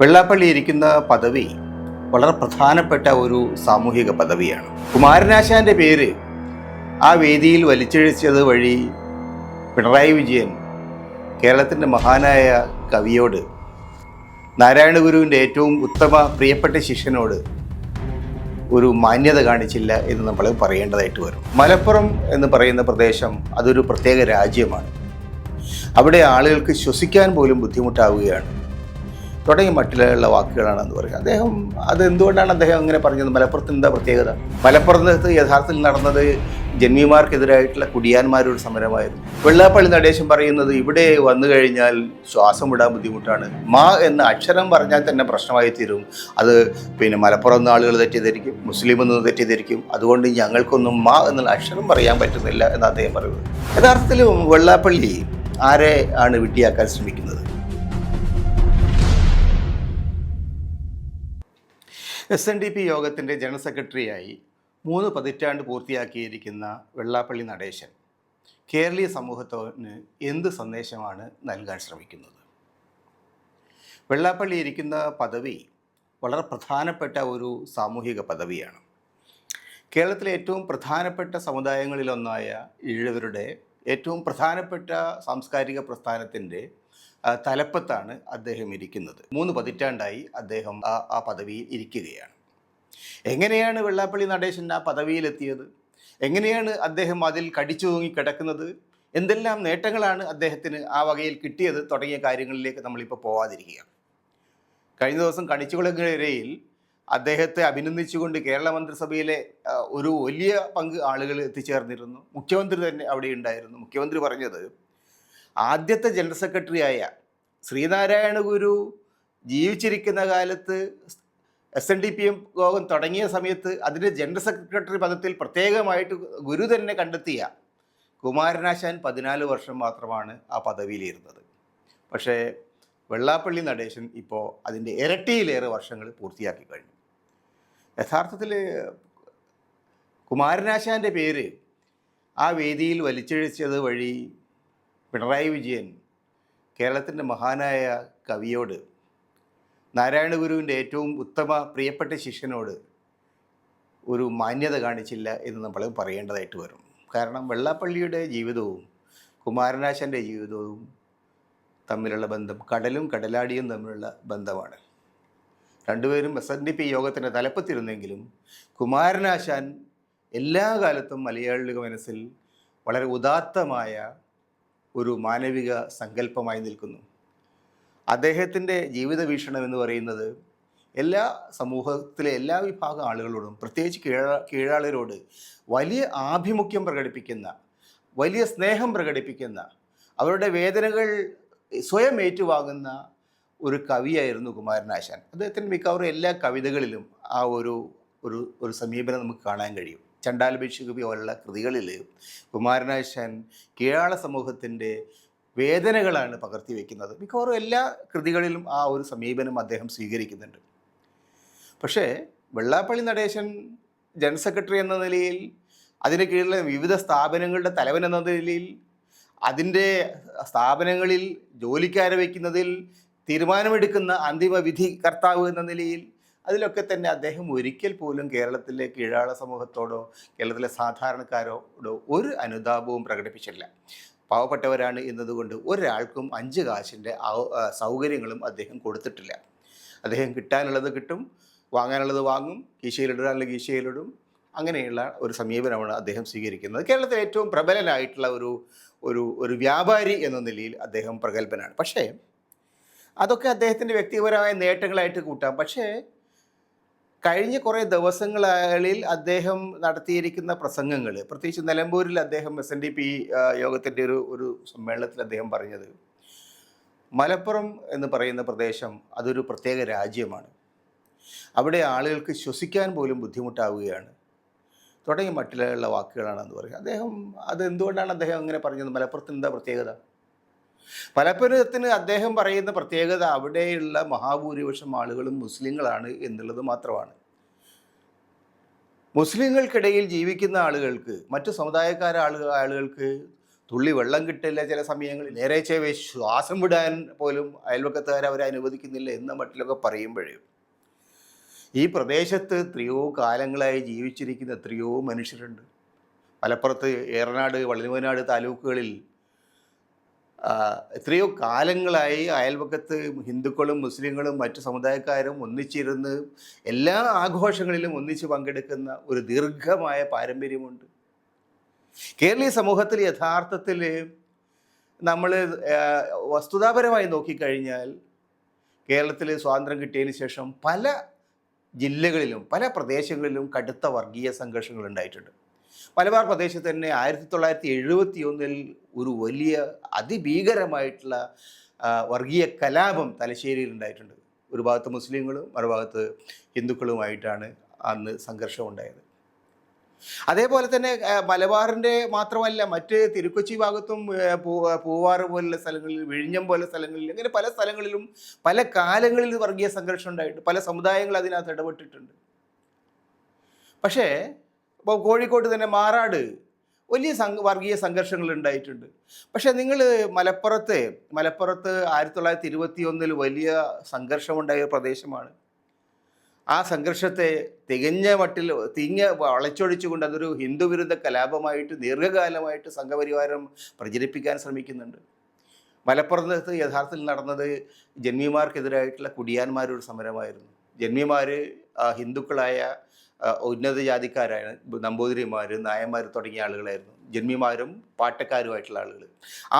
വെള്ളാപ്പള്ളി ഇരിക്കുന്ന പദവി വളരെ പ്രധാനപ്പെട്ട ഒരു സാമൂഹിക പദവിയാണ്. കുമാരനാശാന്റെ പേര് ആ വേദിയിൽ വലിച്ചിഴച്ചത് വഴി പിണറായി വിജയൻ കേരളത്തിന്റെ മഹാനായ കവിയോട് നാരായണ ഗുരുവിന്റെ ഏറ്റവും ഉത്തമ പ്രിയപ്പെട്ട ശിഷ്യനോട് ഒരു മാന്യത കാണിച്ചില്ല എന്ന് നമ്മൾ പറയേണ്ടതായിട്ട് വരും. മലപ്പുറം എന്ന് പറയുന്ന പ്രദേശം അതൊരു പ്രത്യേക രാജ്യമാണ്. അവിടെ ആളുകൾക്ക് ശ്വസിക്കാൻ പോലും ബുദ്ധിമുട്ടാവുകയാണ്. തുടങ്ങിയ വാക്കുകളാണ് വാക്കുകളാണെന്ന് പറയുക. അദ്ദേഹം അത് എന്തുകൊണ്ടാണ് അദ്ദേഹം അങ്ങനെ പറഞ്ഞത്? മലപ്പുറത്ത് എന്താ പ്രത്യേകത? മലപ്പുറത്ത് യഥാർത്ഥത്തിൽ നടന്നത് ജന്മിമാർക്കെതിരായിട്ടുള്ള കുടിയാന്മാരുടെ സമരമായിരുന്നു. വെള്ളാപ്പള്ളി നടേശൻ പറയുന്നത് ഇവിടെ വന്നു കഴിഞ്ഞാൽ ശ്വാസം വിടാൻ ബുദ്ധിമുട്ടാണ്. മാ എന്ന അക്ഷരം പറഞ്ഞാൽ തന്നെ പ്രശ്നമായി തീരും. അത് പിന്നെ മലപ്പുറം നിന്ന് ആളുകൾ തെറ്റിദ്ധരിക്കും മുസ്ലിം എന്ന് തെറ്റിദ്ധരിക്കും. അതുകൊണ്ട് ഞങ്ങൾക്കൊന്നും മാ എന്നുള്ള അക്ഷരം പറയാൻ പറ്റുന്നില്ല എന്ന് അദ്ദേഹം പറയുന്നത് യഥാർത്ഥത്തിൽ വെള്ളാപ്പള്ളി ആരെ ആണ് വിട്ടിയാക്കാൻ ശ്രമിക്കുന്നത്? എസ് എൻ ഡി പി യോഗത്തിന്റെ ജനറൽ സെക്രട്ടറിയായി മൂന്ന് പതിറ്റാണ്ട് പൂർത്തിയാക്കിയിരിക്കുന്ന വെള്ളാപ്പള്ളി നടേശൻ കേരളീയ സമൂഹത്തിന് എന്ത് സന്ദേശമാണ് നൽകാൻ ശ്രമിക്കുന്നത്? വെള്ളാപ്പള്ളി ഇരിക്കുന്ന പദവി വളരെ പ്രധാനപ്പെട്ട ഒരു സാമൂഹിക പദവിയാണ്. കേരളത്തിലെ ഏറ്റവും പ്രധാനപ്പെട്ട സമുദായങ്ങളിലൊന്നായ ഇഴവരുടെ ഏറ്റവും പ്രധാനപ്പെട്ട സാംസ്കാരിക പ്രസ്ഥാനത്തിന്റെ തലപ്പത്താണ് അദ്ദേഹം ഇരിക്കുന്നത്. മൂന്ന് പതിറ്റാണ്ടായി അദ്ദേഹം ആ ആ പദവിയിൽ ഇരിക്കുകയാണ്. എങ്ങനെയാണ് വെള്ളാപ്പള്ളി നടേശൻ ആ പദവിയിലെത്തിയത്? എങ്ങനെയാണ് അദ്ദേഹം അതിൽ കടിച്ചു തൂങ്ങി കിടക്കുന്നത്? എന്തെല്ലാം നേട്ടങ്ങളാണ് അദ്ദേഹത്തിന് ആ വകയിൽ കിട്ടിയത്? തുടങ്ങിയ കാര്യങ്ങളിലേക്ക് നമ്മളിപ്പോൾ പോവാതിരിക്കുകയാണ്. കഴിഞ്ഞ ദിവസം കണിച്ചുകുളങ്ങരയിൽ അദ്ദേഹത്തെ അഭിനന്ദിച്ചുകൊണ്ട് കേരള മന്ത്രിസഭയിലെ ഒരു വലിയ പങ്ക് ആളുകൾ എത്തിച്ചേർന്നിരുന്നു. മുഖ്യമന്ത്രി തന്നെ അവിടെ ഉണ്ടായിരുന്നു. മുഖ്യമന്ത്രി പറഞ്ഞത് ആദ്യത്തെ ജനറൽ സെക്രട്ടറിയായ ശ്രീനാരായണ ഗുരു ജീവിച്ചിരിക്കുന്ന കാലത്ത് S N D P M Yogam തുടങ്ങിയ സമയത്ത് അതിന്റെ ജനറൽ സെക്രട്ടറി പദത്തിൽ പ്രത്യേകമായിട്ട് ഗുരു തന്നെ കണ്ടെത്തിയ കുമാരനാശാൻ പതിനാല് വർഷം മാത്രമാണ് ആ പദവിയിലിരുന്നത്. പക്ഷേ വെള്ളാപ്പള്ളി നടേശൻ ഇപ്പോൾ അതിന്റെ ഇരട്ടിയിലേറെ വർഷങ്ങൾ പൂർത്തിയാക്കി കഴിഞ്ഞു. യഥാർത്ഥത്തിൽ കുമാരനാശാന്റെ പേര് ആ വേദിയിൽ വലിച്ചിഴച്ചത് വഴി പിണറായി വിജയൻ കേരളത്തിന്റെ മഹാനായ കവിയോട് നാരായണ ഗുരുവിന്റെ ഏറ്റവും ഉത്തമ പ്രിയപ്പെട്ട ശിഷ്യനോട് ഒരു മാന്യത കാണിച്ചില്ല എന്ന് നമ്മൾ പറയേണ്ടതായിട്ട് വരും. കാരണം വെള്ളാപ്പള്ളിയുടെ ജീവിതവും കുമാരനാശന്റെ ജീവിതവും തമ്മിലുള്ള ബന്ധം കടലും കടലാടിയും തമ്മിലുള്ള ബന്ധമാണ്. രണ്ടുപേരും എസ് എൻ ഡി പി യോഗത്തിന്റെ തലപ്പത്തിരുന്നെങ്കിലും കുമാരനാശാൻ എല്ലാ കാലത്തും മലയാളികളുടെ മനസ്സിൽ വളരെ ഉദാത്തമായ ഒരു മാനവിക സങ്കല്പമായി നിൽക്കുന്നു. അദ്ദേഹത്തിന്റെ ജീവിത വീക്ഷണം എന്ന് പറയുന്നത് എല്ലാ സമൂഹത്തിലെ എല്ലാ വിഭാഗം ആളുകളോടും പ്രത്യേകിച്ച് കീഴ കീഴാളരോട് വലിയ ആഭിമുഖ്യം പ്രകടിപ്പിക്കുന്ന വലിയ സ്നേഹം പ്രകടിപ്പിക്കുന്ന അവരുടെ വേദനകൾ സ്വയം ഏറ്റുവാങ്ങുന്ന ഒരു കവിയായിരുന്നു കുമാരനാശാൻ അദ്ദേഹത്തിന്റെ മിക്കവാറും എല്ലാ കവിതകളിലും ആ ഒരു ഒരു ഒരു സമീപനം നമുക്ക് കാണാൻ കഴിയും. ചണ്ടാൽ ഭിക്ഷുകവി പോലുള്ള കൃതികളിൽ കുമാരനാശാൻ കേരള സമൂഹത്തിന്റെ വേദനകളാണ് പകർത്തി വയ്ക്കുന്നത് മിക്കവാറും എല്ലാ കൃതികളിലും ആ ഒരു സമീപനം അദ്ദേഹം സ്വീകരിക്കുന്നുണ്ട്. പക്ഷേ വെള്ളാപ്പള്ളി നടേശൻ ജനറൽ സെക്രട്ടറി എന്ന നിലയിൽ അതിന് കീഴിലെ വിവിധ സ്ഥാപനങ്ങളുടെ തലവൻ എന്ന നിലയിൽ അതിന്റെ സ്ഥാപനങ്ങളിൽ ജോലിക്കാരെ വയ്ക്കുന്നതിൽ തീരുമാനമെടുക്കുന്ന അന്തിമ വിധി കർത്താവ് എന്ന നിലയിൽ അതിലൊക്കെ തന്നെ അദ്ദേഹം ഒരിക്കൽ പോലും കേരളത്തിലെ കീഴാള സമൂഹത്തോടോ കേരളത്തിലെ സാധാരണക്കാരോടോ ഒരു അനുതാപവും പ്രകടിപ്പിച്ചില്ല പാവപ്പെട്ടവരാണ് എന്നതുകൊണ്ട് ഒരാൾക്കും അഞ്ച് കാശിന്റെ സൗകര്യങ്ങളും അദ്ദേഹം കൊടുത്തിട്ടില്ല. അദ്ദേഹം കിട്ടാനുള്ളത് കിട്ടും വാങ്ങാനുള്ളത് വാങ്ങും കീശയിലിടാനുള്ള കീശയിലിടും. അങ്ങനെയുള്ള ഒരു സമീപനമാണ് അദ്ദേഹം സ്വീകരിക്കുന്നത്. കേരളത്തിലെ ഏറ്റവും പ്രബലനായിട്ടുള്ള ഒരു ഒരു ഒരു വ്യാപാരി എന്ന നിലയിൽ അദ്ദേഹം പ്രഗത്ഭനാണ്. പക്ഷേ അതൊക്കെ അദ്ദേഹത്തിന്റെ വ്യക്തിപരമായ നേട്ടങ്ങളായിട്ട് കൂട്ടാം. പക്ഷേ കഴിഞ്ഞ കുറേ ദിവസങ്ങളിൽ അദ്ദേഹം നടത്തിയിരിക്കുന്ന പ്രസംഗങ്ങൾ പ്രത്യേകിച്ച് നിലമ്പൂരിൽ അദ്ദേഹം എസ് എൻ ഡി പി യോഗത്തിന്റെ ഒരു ഒരു സമ്മേളനത്തിൽ അദ്ദേഹം പറഞ്ഞത് മലപ്പുറം എന്ന് പറയുന്ന പ്രദേശം അതൊരു പ്രത്യേക രാജ്യമാണ്. അവിടെ ആളുകൾക്ക് ശ്വസിക്കാൻ പോലും ബുദ്ധിമുട്ടാവുകയാണ്. തുടങ്ങി മറ്റുള്ള വാക്കുകളാണെന്ന് പറയുക അദ്ദേഹം അത് എന്തുകൊണ്ടാണ് അദ്ദേഹം അങ്ങനെ പറഞ്ഞത്? മലപ്പുറത്തിന് എന്താ പ്രത്യേകത? മലപ്പുറത്തിന് അദ്ദേഹം പറയുന്ന പ്രത്യേകത അവിടെയുള്ള മഹാഭൂരിപക്ഷം ആളുകളും മുസ്ലിങ്ങളാണ് എന്നുള്ളത് മാത്രമാണ്. മുസ്ലിങ്ങൾക്കിടയിൽ ജീവിക്കുന്ന ആളുകൾക്ക് മറ്റു സമുദായക്കാര ആളുകൾ ആളുകൾക്ക് തുള്ളി വെള്ളം കിട്ടില്ല ചില സമയങ്ങളിൽ. നേരെ ചേവേ ശ്വാസം വിടാൻ പോലും അയൽവക്കത്തുകാർ അവരെ അനുവദിക്കുന്നില്ല എന്ന മട്ടിലൊക്കെ പറയുമ്പോഴേ. ഈ പ്രദേശത്ത് എത്രയോ കാലങ്ങളായി ജീവിച്ചിരിക്കുന്ന എത്രയോ മനുഷ്യരുണ്ട്. മലപ്പുറത്ത് ഏറനാട് വള്ളിമനാട് താലൂക്കുകളിൽ എത്രയോ കാലങ്ങളായി അയൽവക്കത്ത് ഹിന്ദുക്കളും മുസ്ലിങ്ങളും മറ്റു സമുദായക്കാരും ഒന്നിച്ചിരുന്ന് എല്ലാ ആഘോഷങ്ങളിലും ഒന്നിച്ച് പങ്കെടുക്കുന്ന ഒരു ദീർഘമായ പാരമ്പര്യമുണ്ട്. കേരളീയ സമൂഹത്തിൽ യഥാർത്ഥത്തിൽ നമ്മൾ വസ്തുതാപരമായി നോക്കിക്കഴിഞ്ഞാൽ കേരളത്തിൽ സ്വാതന്ത്ര്യം കിട്ടിയതിന് ശേഷം പല ജില്ലകളിലും പല പ്രദേശങ്ങളിലും കടുത്ത വർഗീയ സംഘർഷങ്ങൾ ഉണ്ടായിട്ടുണ്ട്. മലബാർ പ്രദേശത്ത് തന്നെ ആയിരത്തി തൊള്ളായിരത്തി എഴുപത്തി ഒന്നിൽ ഒരു വലിയ അതിഭീകരമായിട്ടുള്ള വർഗീയ കലാപം തലശ്ശേരിയിൽ ഉണ്ടായിട്ടുണ്ട്. ഒരു ഭാഗത്ത് മുസ്ലിങ്ങളും മറുഭാഗത്ത് ഹിന്ദുക്കളുമായിട്ടാണ് അന്ന് സംഘർഷം ഉണ്ടായത്. അതേപോലെ തന്നെ മലബാറിന്റെ മാത്രമല്ല മറ്റ് തിരുക്കൊച്ചി ഭാഗത്തും പൂവാറ് പോലുള്ള സ്ഥലങ്ങളിൽ വിഴിഞ്ഞം പോലെ സ്ഥലങ്ങളിൽ അങ്ങനെ പല സ്ഥലങ്ങളിലും പല കാലങ്ങളിൽ വർഗീയ സംഘർഷം ഉണ്ടായിട്ട് പല സമുദായങ്ങൾ അതിനകത്ത് ഇടപെട്ടിട്ടുണ്ട്. പക്ഷേ ഇപ്പോൾ കോഴിക്കോട്ട് തന്നെ മാറാട് വലിയ സംഘ വർഗീയ സംഘർഷങ്ങൾ ഉണ്ടായിട്ടുണ്ട്. പക്ഷേ നിങ്ങൾ മലപ്പുറത്ത് മലപ്പുറത്ത് ആയിരത്തി തൊള്ളായിരത്തി ഇരുപത്തി ഒന്നിൽ വലിയ സംഘർഷമുണ്ടായ പ്രദേശമാണ്. ആ സംഘർഷത്തെ തികഞ്ഞ മട്ടിൽ തിങ്ങ വളച്ചൊടിച്ചുകൊണ്ട് അതൊരു ഹിന്ദുവിരുദ്ധ കലാപമായിട്ട് ദീർഘകാലമായിട്ട് സംഘപരിവാരം പ്രചരിപ്പിക്കാൻ ശ്രമിക്കുന്നുണ്ട്. മലപ്പുറത്ത് യഥാർത്ഥത്തിൽ നടന്നത് ജന്മിമാർക്കെതിരായിട്ടുള്ള കുടിയാന്മാരുടെ സമരമായിരുന്നു. ജന്മിമാർ ഹിന്ദുക്കളായ ഉന്നത ജാതിക്കാരാണ് നമ്പൂതിരിമാർ നായന്മാർ തുടങ്ങിയ ആളുകളായിരുന്നു. ജന്മിമാരും പാട്ടക്കാരുമായിട്ടുള്ള ആളുകൾ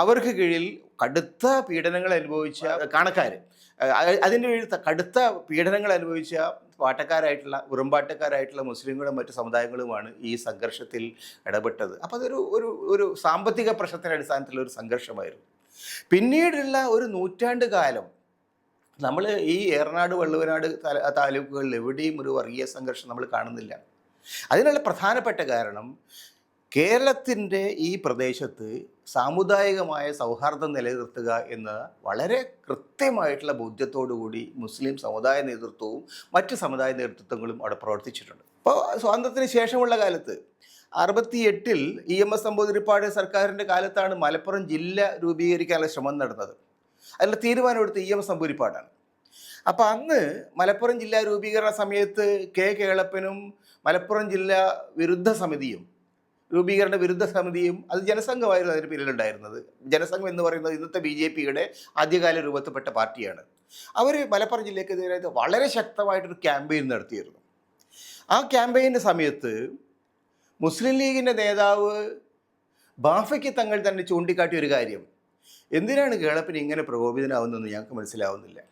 അവർക്ക് കീഴിൽ കടുത്ത പീഡനങ്ങൾ അനുഭവിച്ച കാണക്കാർ അതിന്റെ കീഴിൽ കടുത്ത പീഡനങ്ങൾ അനുഭവിച്ച പാട്ടക്കാരായിട്ടുള്ള ഉറുമ്പാട്ടക്കാരായിട്ടുള്ള മുസ്ലിങ്ങളും മറ്റു സമുദായങ്ങളുമാണ് ഈ സംഘർഷത്തിൽ ഇടപെട്ടത്. അപ്പോൾ അതൊരു ഒരു ഒരു സാമ്പത്തിക പ്രശ്നത്തിന്റെ അടിസ്ഥാനത്തിലുള്ള ഒരു സംഘർഷമായിരുന്നു. പിന്നീടുള്ള ഒരു നൂറ്റാണ്ട് കാലം നമ്മൾ ഈ ഏറനാട് വള്ളുവനാട് താലൂക്കുകളിൽ എവിടെയും ഒരു വർഗീയ സംഘർഷം നമ്മൾ കാണുന്നില്ല. അതിനുള്ള പ്രധാനപ്പെട്ട കാരണം കേരളത്തിന്റെ ഈ പ്രദേശത്ത് സാമുദായികമായ സൗഹാർദ്ദം നിലനിർത്തുക എന്ന വളരെ കൃത്യമായിട്ടുള്ള ബോധ്യത്തോടുകൂടി മുസ്ലിം സമുദായ നേതൃത്വവും മറ്റ് സമുദായ നേതൃത്വങ്ങളും അവിടെ പ്രവർത്തിച്ചിട്ടുണ്ട്. ഇപ്പോൾ സ്വാതന്ത്ര്യത്തിന് ശേഷമുള്ള കാലത്ത് അറുപത്തി എട്ടിൽ ഇ എം എസ് നമ്പൂതിരിപ്പാട് സർക്കാരിന്റെ കാലത്താണ് മലപ്പുറം ജില്ല രൂപീകരിക്കാനുള്ള ശ്രമം നടന്നത്. അതിന്റെ തീരുമാനമെടുത്ത് ഇ എം എസ് നമ്പൂരിപ്പാടാണ്. അപ്പോൾ അന്ന് മലപ്പുറം ജില്ലാ രൂപീകരണ സമയത്ത് കെ കേളപ്പനും മലപ്പുറം ജില്ലാ വിരുദ്ധ സമിതിയും രൂപീകരണ വിരുദ്ധ സമിതിയും അത് ജനസംഘമായിരുന്നു അതിന് പിന്നിലുണ്ടായിരുന്നത്. ജനസംഘം എന്ന് പറയുന്നത് ഇന്നത്തെ ബി ജെ പിയുടെ ആദ്യകാല രൂപത്തിൽപ്പെട്ട പാർട്ടിയാണ്. അവർ മലപ്പുറം ജില്ലയ്ക്കെതിരെ വളരെ ശക്തമായിട്ടൊരു ക്യാമ്പയിൻ നടത്തിയിരുന്നു. ആ ക്യാമ്പയിന്റെ സമയത്ത് മുസ്ലിം ലീഗിന്റെ നേതാവ് ബാഫയ്ക്ക് തങ്ങൾ തന്നെ ചൂണ്ടിക്കാട്ടിയ ഒരു കാര്യം. എന്തിനാണ് കേളപ്പൻ ഇങ്ങനെ പ്രകോപിതനാവുന്നതെന്ന് ഞങ്ങൾക്ക് മനസ്സിലാവുന്നില്ല.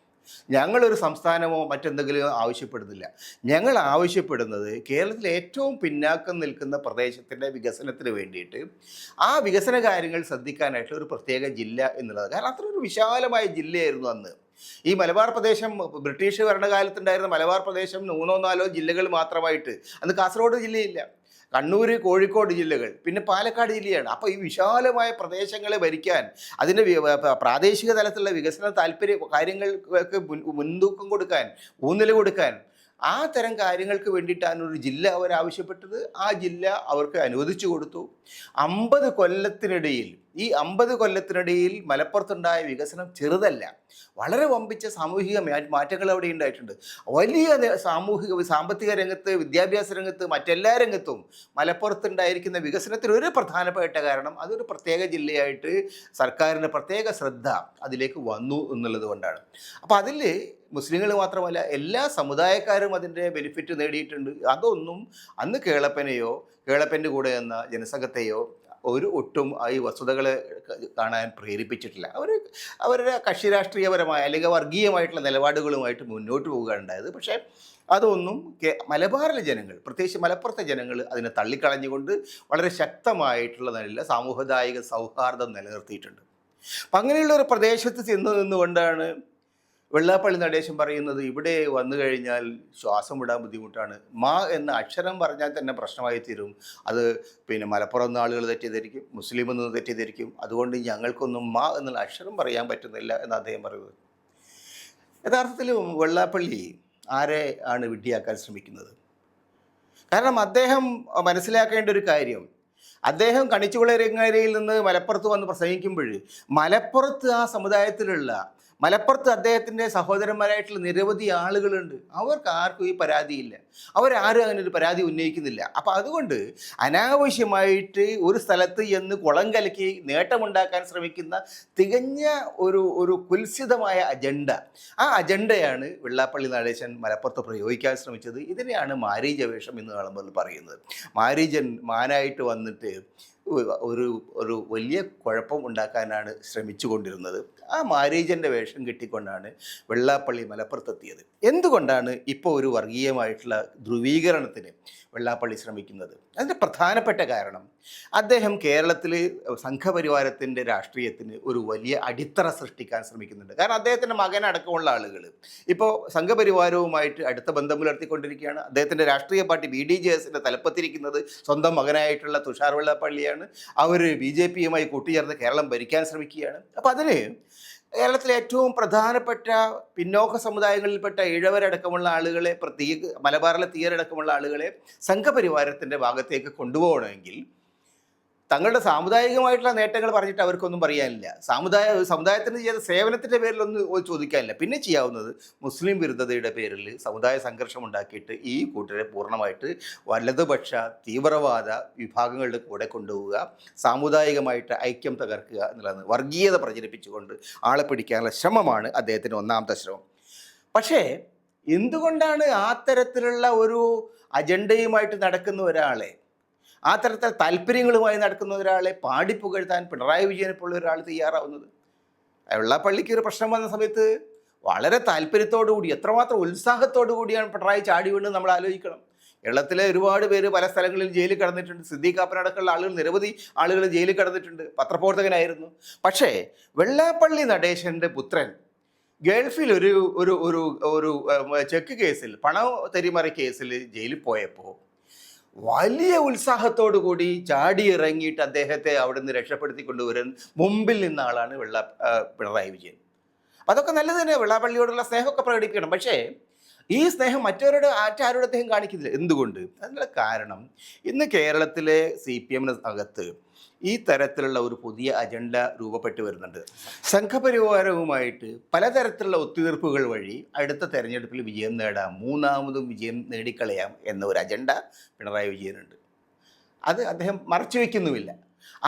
ഞങ്ങളൊരു സംസ്ഥാനമോ മറ്റെന്തെങ്കിലും ആവശ്യപ്പെടുന്നില്ല. ഞങ്ങൾ ആവശ്യപ്പെടുന്നത് കേരളത്തിലെ ഏറ്റവും പിന്നാക്കം നിൽക്കുന്ന പ്രദേശത്തിന്റെ വികസനത്തിന് വേണ്ടിയിട്ട് ആ വികസന കാര്യങ്ങൾ ശ്രദ്ധിക്കാനായിട്ട് ഒരു പ്രത്യേക ജില്ല എന്നുള്ളത്. കാരണം അത്ര ഒരു വിശാലമായ ജില്ലയായിരുന്നു അന്ന്. ഈ മലബാർ പ്രദേശം ബ്രിട്ടീഷ് ഭരണകാലത്തുണ്ടായിരുന്ന മലബാർ പ്രദേശം മൂന്നോ നാലോ ജില്ലകൾ മാത്രമായിട്ട് അന്ന് കാസർഗോഡ് ജില്ലയില്ല. കണ്ണൂർ കോഴിക്കോട് ജില്ലകൾ പിന്നെ പാലക്കാട് ജില്ലയാണ്. അപ്പോൾ ഈ വിശാലമായ പ്രദേശങ്ങളെ ഭരിക്കാൻ അതിന്റെ പ്രാദേശിക തലത്തിലുള്ള വികസന താല്പര്യ കാര്യങ്ങൾക്ക് മുൻ- മുൻതൂക്കം കൊടുക്കാൻ ഊന്നൽ കൊടുക്കാൻ ആ തരം കാര്യങ്ങൾക്ക് വേണ്ടിയിട്ടാണ് ഒരു ജില്ല അവർ ആവശ്യപ്പെട്ടത്. ആ ജില്ല അവർക്ക് അനുവദിച്ചു കൊടുത്തു. അമ്പത് കൊല്ലത്തിനിടയിൽ ഈ അമ്പത് കൊല്ലത്തിനിടയിൽ മലപ്പുറത്തുണ്ടായ വികസനം ചെറുതല്ല. വളരെ വമ്പിച്ച സാമൂഹിക മാറ്റങ്ങൾ അവിടെ ഉണ്ടായിട്ടുണ്ട്. വലിയ സാമൂഹിക സാമ്പത്തിക രംഗത്ത് വിദ്യാഭ്യാസ രംഗത്ത് മറ്റെല്ലാ രംഗത്തും മലപ്പുറത്തുണ്ടായിരിക്കുന്ന വികസനത്തിന് ഒരു പ്രധാനപ്പെട്ട കാരണം അതൊരു പ്രത്യേക ജില്ലയായിട്ട് സർക്കാരിന്റെ പ്രത്യേക ശ്രദ്ധ അതിലേക്ക് വന്നു എന്നുള്ളത് കൊണ്ടാണ്. അപ്പോൾ അതിൽ മുസ്ലിങ്ങൾ മാത്രമല്ല എല്ലാ സമുദായക്കാരും അതിന്റെ ബെനിഫിറ്റ് നേടിയിട്ടുണ്ട്. അതൊന്നും അന്ന് കേളപ്പനെയോ കേളപ്പന്റെ കൂടെ എന്ന ജനസംഘത്തെയോ ഒരു ഒട്ടും ഈ വസ്തുതകളെ കാണാൻ പ്രേരിപ്പിച്ചിട്ടില്ല. അവർ അവരുടെ കക്ഷി രാഷ്ട്രീയപരമായ അല്ലെങ്കിൽ വർഗീയമായിട്ടുള്ള നിലപാടുകളുമായിട്ട് മുന്നോട്ട് പോവുകയാണ് ഉണ്ടായത് പക്ഷേ അതൊന്നും മലബാറിലെ ജനങ്ങൾ പ്രത്യേകിച്ച് മലപ്പുറത്തെ ജനങ്ങൾ അതിനെ തള്ളിക്കളഞ്ഞുകൊണ്ട് വളരെ ശക്തമായിട്ടുള്ള നല്ല സാമുദായിക സൗഹാർദ്ദം നിലനിർത്തിയിട്ടുണ്ട്. അപ്പം അങ്ങനെയുള്ള ഒരു പ്രദേശത്ത് ചെന്ന് നിന്നുകൊണ്ടാണ് വെള്ളാപ്പള്ളി നടേശൻ പറയുന്നത് ഇവിടെ വന്നു കഴിഞ്ഞാൽ ശ്വാസം വിടാൻ ബുദ്ധിമുട്ടാണ്. മാ എന്ന അക്ഷരം പറഞ്ഞാൽ തന്നെ പ്രശ്നമായി തീരും. അത് പിന്നെ മലപ്പുറം നിന്ന് ആളുകൾ തെറ്റിദ്ധരിക്കും മുസ്ലിം എന്ന് തെറ്റിദ്ധരിക്കും അതുകൊണ്ട് ഞങ്ങൾക്കൊന്നും മാ എന്നുള്ള അക്ഷരം പറയാൻ പറ്റുന്നില്ല എന്ന് അദ്ദേഹം പറയുന്നത് യഥാർത്ഥത്തിൽ വെള്ളാപ്പള്ളി ആരെ ആണ് വിഡ്ഢിയാക്കാൻ ശ്രമിക്കുന്നത്? കാരണം അദ്ദേഹം മനസ്സിലാക്കേണ്ട ഒരു കാര്യം അദ്ദേഹം കണിച്ചുകുളരങ്ങരയിൽ നിന്ന് മലപ്പുറത്ത് വന്ന് പ്രസംഗിക്കുമ്പോൾ മലപ്പുറത്ത് ആ സമുദായത്തിലുള്ള മലപ്പുറത്ത് അദ്ദേഹത്തിന്റെ സഹോദരന്മാരായിട്ടുള്ള നിരവധി ആളുകളുണ്ട്. അവർക്ക് ആർക്കും ഈ പരാതിയില്ല. അവരാരും അങ്ങനെ ഒരു പരാതി ഉന്നയിക്കുന്നില്ല. അപ്പം അതുകൊണ്ട് അനാവശ്യമായിട്ട് ഒരു സ്ഥലത്ത് എന്ന് കുളം കലക്കി നേട്ടമുണ്ടാക്കാൻ ശ്രമിക്കുന്ന തികഞ്ഞ ഒരു ഒരു കുൽസിതമായ അജണ്ട. ആ അജണ്ടയാണ് വെള്ളാപ്പള്ളി നടേശൻ മലപ്പുറത്ത് പ്രയോഗിക്കാൻ ശ്രമിച്ചത്. ഇതിനെയാണ് മാരീജ വേഷം എന്ന് കാണുമ്പോൾ പറയുന്നത്. മാരീജൻ മാനായിട്ട് വന്നിട്ട് ഒരു ഒരു വലിയ കുഴപ്പം ഉണ്ടാക്കാനാണ് ശ്രമിച്ചു കൊണ്ടിരുന്നത് ആ മാരേജന്റെ വേഷം കിട്ടിക്കൊണ്ടാണ് വെള്ളാപ്പള്ളി മലപ്പുറത്തെത്തിയത്. എന്തുകൊണ്ടാണ് ഇപ്പോൾ ഒരു വർഗീയമായിട്ടുള്ള ധ്രുവീകരണത്തിന് വെള്ളാപ്പള്ളി ശ്രമിക്കുന്നത്? അതിന്റെ പ്രധാനപ്പെട്ട കാരണം അദ്ദേഹം കേരളത്തിൽ സംഘപരിവാരത്തിന്റെ രാഷ്ട്രീയത്തിന് ഒരു വലിയ അടിത്തറ സൃഷ്ടിക്കാൻ ശ്രമിക്കുന്നുണ്ട്. കാരണം അദ്ദേഹത്തിന്റെ മകനടക്കമുള്ള ആളുകൾ ഇപ്പോൾ സംഘപരിവാരവുമായിട്ട് അടുത്ത ബന്ധം പുലർത്തിക്കൊണ്ടിരിക്കുകയാണ്. അദ്ദേഹത്തിന്റെ രാഷ്ട്രീയ പാർട്ടി ബി ഡി ജെ എസിന്റെ തലപ്പത്തിരിക്കുന്നത് സ്വന്തം മകനായിട്ടുള്ള തുഷാർ വെള്ളാപ്പള്ളിയാണ്. അവർ ബി ജെ പിയുമായി കൂട്ടിച്ചേർന്ന് കേരളം ഭരിക്കാൻ ശ്രമിക്കുകയാണ്. അപ്പോൾ അതിന് കേരളത്തിലെ ഏറ്റവും പ്രധാനപ്പെട്ട പിന്നോക്ക സമുദായങ്ങളിൽപ്പെട്ട ഇഴവരടക്കമുള്ള ആളുകളെ പ്രത്യേക മലബാറിലെ തീയരടക്കമുള്ള ആളുകളെ സംഘപരിവാരത്തിന്റെ ഭാഗത്തേക്ക് കൊണ്ടുപോകണമെങ്കിൽ തങ്ങളുടെ സാമുദായികമായിട്ടുള്ള നേട്ടങ്ങൾ പറഞ്ഞിട്ട് അവർക്കൊന്നും പറയാനില്ല. സാമുദായ സമുദായത്തിന് ചെയ്ത സേവനത്തിന്റെ പേരിലൊന്നും ചോദിക്കാനില്ല. പിന്നെ ചെയ്യാവുന്നത് മുസ്ലിം വിരുദ്ധതയുടെ പേരിൽ സമുദായ സംഘർഷം ഉണ്ടാക്കിയിട്ട് ഈ കൂട്ടരെ പൂർണമായിട്ട് വലതുപക്ഷ തീവ്രവാദ വിഭാഗങ്ങളുടെ കൂടെ കൊണ്ടുപോവുക സാമുദായികമായിട്ട് ഐക്യം തകർക്കുക എന്നുള്ളതാണ്. വർഗീയത പ്രചരിപ്പിച്ചുകൊണ്ട് ആളെ പിടിക്കാനുള്ള ശ്രമമാണ് അദ്ദേഹത്തിന്റെ ഒന്നാമത്തെ ശ്രമം. പക്ഷേ എന്തുകൊണ്ടാണ് ആ തരത്തിലുള്ള ഒരു അജണ്ടയുമായിട്ട് നടക്കുന്ന ഒരാളെ ആ തരത്തിൽ താല്പര്യങ്ങളുമായി നടക്കുന്ന ഒരാളെ പാടിപ്പുകഴ്ത്താൻ പിണറായി വിജയനെ പോലുള്ള ഒരാൾ തയ്യാറാവുന്നത്. വെള്ളാപ്പള്ളിക്ക് ഒരു പ്രശ്നം വന്ന സമയത്ത് വളരെ താല്പര്യത്തോടുകൂടി എത്രമാത്രം ഉത്സാഹത്തോടു കൂടിയാണ് പിണറായി ചാടി വീണ് നമ്മൾ ആലോചിക്കണം. കേരളത്തിലെ ഒരുപാട് പേര് പല സ്ഥലങ്ങളിൽ ജയിലിൽ കിടന്നിട്ടുണ്ട്. സിദ്ദീഖ് കാപ്പനടക്കമുള്ള ആളുകൾ നിരവധി ആളുകൾ ജയിലിൽ കിടന്നിട്ടുണ്ട്. പത്രപ്രവർത്തകനായിരുന്നു. പക്ഷേ വെള്ളാപ്പള്ളി നടേശന്റെ പുത്രൻ ഗൾഫിൽ ഒരു ഒരു ഒരു ഒരു ചെക്ക് കേസിൽ പണ തെരിമറി കേസിൽ ജയിലിൽ പോയപ്പോൾ വലിയ ഉത്സാഹത്തോടു കൂടി ചാടി ഇറങ്ങിയിട്ട് അദ്ദേഹത്തെ അവിടെ നിന്ന് രക്ഷപ്പെടുത്തി കൊണ്ടുവരാൻ മുമ്പിൽ നിന്ന ആളാണ് വെള്ള പിണറായി വിജയൻ. അതൊക്കെ നല്ലത് തന്നെ വെള്ളാപ്പള്ളിയോടുള്ള സ്നേഹമൊക്കെ പ്രകടിപ്പിക്കണം. പക്ഷേ ഈ സ്നേഹം മറ്റവരോട് ആറ്റാരോട് അദ്ദേഹം കാണിക്കുന്നില്ല. എന്തുകൊണ്ട്? അതിനുള്ള കാരണം ഇന്ന് കേരളത്തിലെ സി പി എമ്മിന് അകത്ത് ഈ തരത്തിലുള്ള ഒരു പുതിയ അജണ്ട രൂപപ്പെട്ടു വരുന്നുണ്ട്. സംഘപരിവാരവുമായിട്ട് പലതരത്തിലുള്ള ഒത്തുതീർപ്പുകൾ വഴി അടുത്ത തെരഞ്ഞെടുപ്പിൽ വിജയം നേടാം മൂന്നാമതും വിജയം നേടിക്കളയാം എന്ന ഒരു അജണ്ട പിണറായി വിജയനുണ്ട്. അത് അദ്ദേഹം മറച്ചു വയ്ക്കുന്നുമില്ല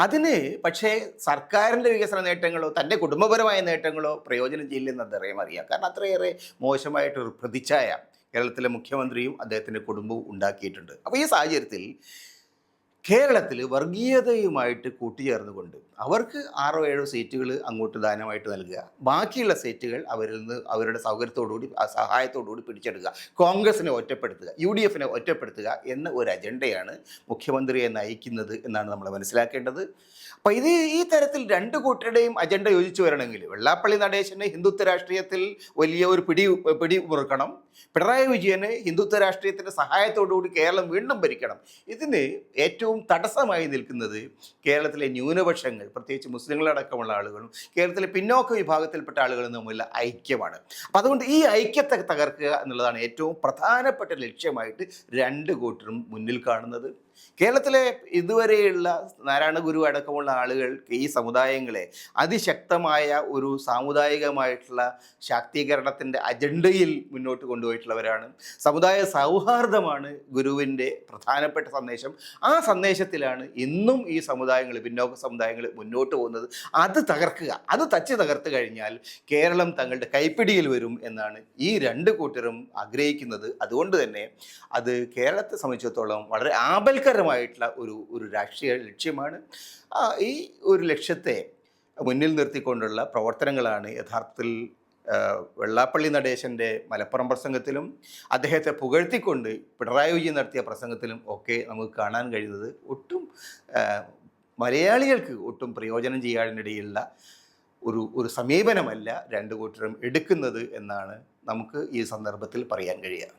അതിന് പക്ഷേ സർക്കാരിന്റെ വികസന നേട്ടങ്ങളോ തന്റെ കുടുംബപരമായ നേട്ടങ്ങളോ പ്രയോജനം ചെയ്യില്ലെന്ന് അദ്ദേഹം അറിയാം. കാരണം അത്രയേറെ മോശമായിട്ടൊരു പ്രതിച്ഛായ കേരളത്തിലെ മുഖ്യമന്ത്രിയും അദ്ദേഹത്തിന്റെ കുടുംബവും ഉണ്ടാക്കിയിട്ടുണ്ട്. അപ്പോൾ ഈ സാഹചര്യത്തിൽ കേരളത്തിൽ വർഗീയതയുമായിട്ട് കൂട്ടിച്ചേർന്നുകൊണ്ട് അവർക്ക് ആറോ ഏഴോ സീറ്റുകൾ അങ്ങോട്ട് ദാനമായിട്ട് നൽകുക. ബാക്കിയുള്ള സീറ്റുകൾ അവരിൽ നിന്ന് അവരുടെ സൗകര്യത്തോടുകൂടി സഹായത്തോടുകൂടി പിടിച്ചെടുക്കുക. കോൺഗ്രസിനെ ഒറ്റപ്പെടുത്തുക യു ഡി എഫിനെ ഒറ്റപ്പെടുത്തുക എന്ന ഒരു അജണ്ടയാണ് മുഖ്യമന്ത്രിയെ നയിക്കുന്നത് എന്നാണ് നമ്മൾ മനസ്സിലാക്കേണ്ടത്. അപ്പോൾ ഇത് ഈ തരത്തിൽ രണ്ട് കൂട്ടരുടെയും അജണ്ട യോജിച്ചു വരണമെങ്കിൽ വെള്ളാപ്പള്ളി നടേശന് ഹിന്ദുത്വ രാഷ്ട്രീയത്തിൽ വലിയ ഒരു പിടി പിടി മുറുക്കണം പിണറായി വിജയന് ഹിന്ദുത്വ രാഷ്ട്രീയത്തിന്റെ സഹായത്തോടുകൂടി കേരളം വീണ്ടും ഭരിക്കണം. ഇതിന് ഏറ്റവും തടസ്സമായി നിൽക്കുന്നത് കേരളത്തിലെ ന്യൂനപക്ഷങ്ങൾ പ്രത്യേകിച്ച് മുസ്ലിങ്ങളടക്കമുള്ള ആളുകളും കേരളത്തിലെ പിന്നോക്ക വിഭാഗത്തിൽപ്പെട്ട ആളുകളും തമ്മിലുള്ള ഐക്യമാണ്. അപ്പം അതുകൊണ്ട് ഈ ഐക്യത്തെ തകർക്കുക എന്നുള്ളതാണ് ഏറ്റവും പ്രധാനപ്പെട്ട ലക്ഷ്യമായിട്ട് രണ്ട് കൂട്ടരും മുന്നിൽ കാണുന്നത്. കേരളത്തിലെ ഇതുവരെയുള്ള നാരായണ ഗുരു അടക്കമുള്ള ആളുകൾ ഈ സമുദായങ്ങളെ അതിശക്തമായ ഒരു സാമുദായികമായിട്ടുള്ള ശാക്തീകരണത്തിന്റെ അജണ്ടയിൽ മുന്നോട്ട് കൊണ്ടുപോയിട്ടുള്ളവരാണ്. സമുദായ സൗഹാർദ്ദമാണ് ഗുരുവിന്റെ പ്രധാനപ്പെട്ട സന്ദേശം. ആ സന്ദേശത്തിലാണ് ഇന്നും ഈ സമുദായങ്ങൾ പിന്നോക്ക സമുദായങ്ങൾ മുന്നോട്ട് പോകുന്നത്. അത് തകർക്കുക അത് തച്ച് തകർത്ത് കഴിഞ്ഞാൽ കേരളം തങ്ങളുടെ കൈപ്പിടിയിൽ വരും എന്നാണ് ഈ രണ്ട് കൂട്ടരും ആഗ്രഹിക്കുന്നത്. അതുകൊണ്ട് തന്നെ അത് കേരളത്തെ സംബന്ധിച്ചിടത്തോളം വളരെ ആപൽക്കരമായിട്ടുള്ള ഒരു ഒരു രാഷ്ട്രീയ ലക്ഷ്യമാണ്. ഈ ഒരു ലക്ഷ്യത്തെ മുന്നിൽ നിർത്തിക്കൊണ്ടുള്ള പ്രവർത്തനങ്ങളാണ് യഥാർത്ഥത്തിൽ വെള്ളാപ്പള്ളി നടേശന്റെ മലപ്പുറം പ്രസംഗത്തിലും അദ്ദേഹത്തെ പുകഴ്ത്തിക്കൊണ്ട് പിണറായി വിജയൻ നടത്തിയ പ്രസംഗത്തിലും ഒക്കെ നമുക്ക് കാണാൻ കഴിയുന്നത് ഒട്ടും മലയാളികൾക്ക് ഒട്ടും പ്രയോജനം ചെയ്യാനിടയിലുള്ള ഒരു ഒരു സമീപനമല്ല രണ്ടു കൂട്ടരും എടുക്കുന്നത് എന്നാണ് നമുക്ക് ഈ സന്ദർഭത്തിൽ പറയാൻ കഴിയുക.